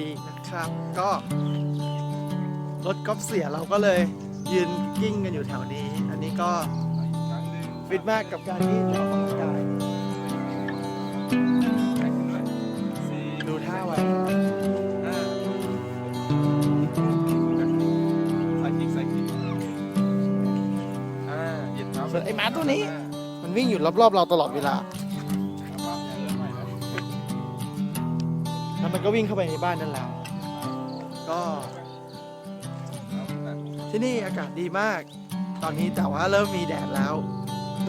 ดีนะครับ ก็รถก๊อฟเสียเราก็เลยยืนกิ้งกันอยู่แถวนี้ อันนี้ก็ฟิตมากกับการที่จะออกกำลังกายดูท่าไว้ส่วนไอ้หมาตัวนี้ มันวิ่งอยู่รอบๆเราตลอดเวลา แล้วมันก็วิ่งเข้าไปในบ้านนั่นแหละก็ ที่นี่อากาศดีมาก ตอนนี้แต่ว่าเริ่มมีแดดแล้ว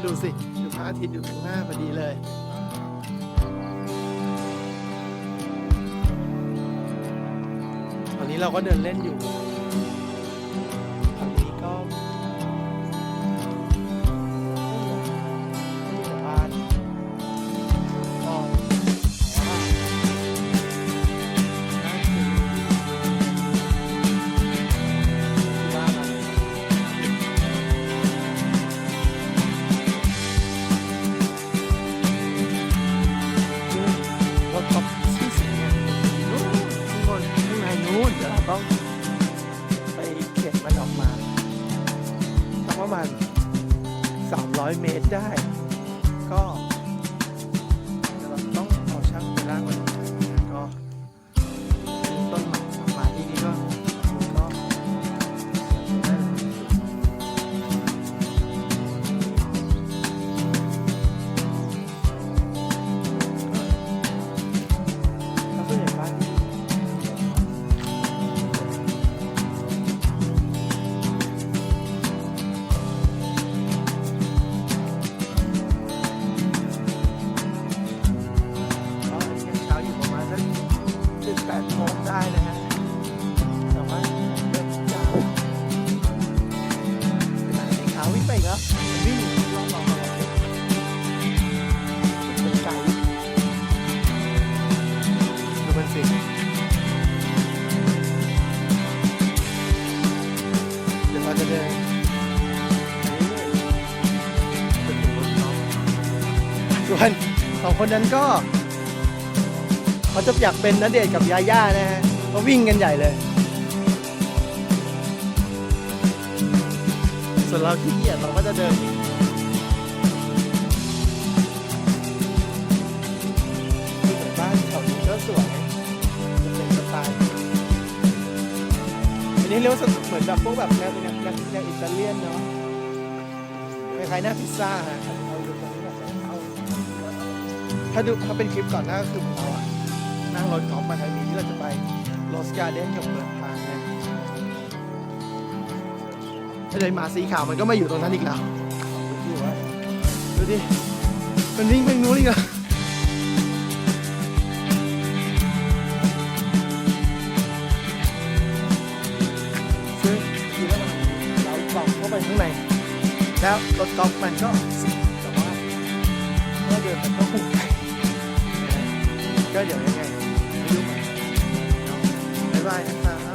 ดูสิดูพระอาทิตย์อยู่ข้างหน้าพอดีเลย ตอนนี้เราก็เดินเล่นอยู่ ประมาณ 300 เมตรได้ ก็ แปดโมงได้นะฮะแต่ว่าเริ่มจะเป็นอะไรสีขาววิ่งไปอีกแล้วมันวิ่งรอบๆเราตลอดเลยเป็นไก่ดูมันสิเดี๋ยวเราจะเดินไปเรื่อยๆจนถึงบนเขาส่วนสองคนนั้นก็ เขาจะอยากเป็นนัเดชกับยาย่านะฮะก็วิ่งกันใหญ่เลย ส่วนเราที่เกียจเราก็จะเดินคือเหมือนบ้านแถวนี้ก็สวยจะเป็นสไตล์อันนี้เรียกว่าเหมือนแบบพวกแบบแนวแนวแนวแนวอิตาเลียนเนาะคล้ายๆหน้าพิซซ่าฮะถ้าดูถ้าเป็นคลิปก่อนหน้าก็คือของเราอะ นั่งรถกอล์ฟมาทางนี้ที่เราจะไปโรสการ์เดนกับเปิดทางนะถ้าเลยมาสีขาวมันก็มาอยู่ตรงนั้นอีกแล้ว ดูดิว่าดูดิมันวิ่งไปนู้นอีกแล้วซึ่งทีแรกเรากล่องเข้าไปข้างใน แล้วรถกอล์ฟมันก็แต่ว่าก็เดินมันก็คงไกลนะฮะก็เดี๋ยวยังไง บายนะค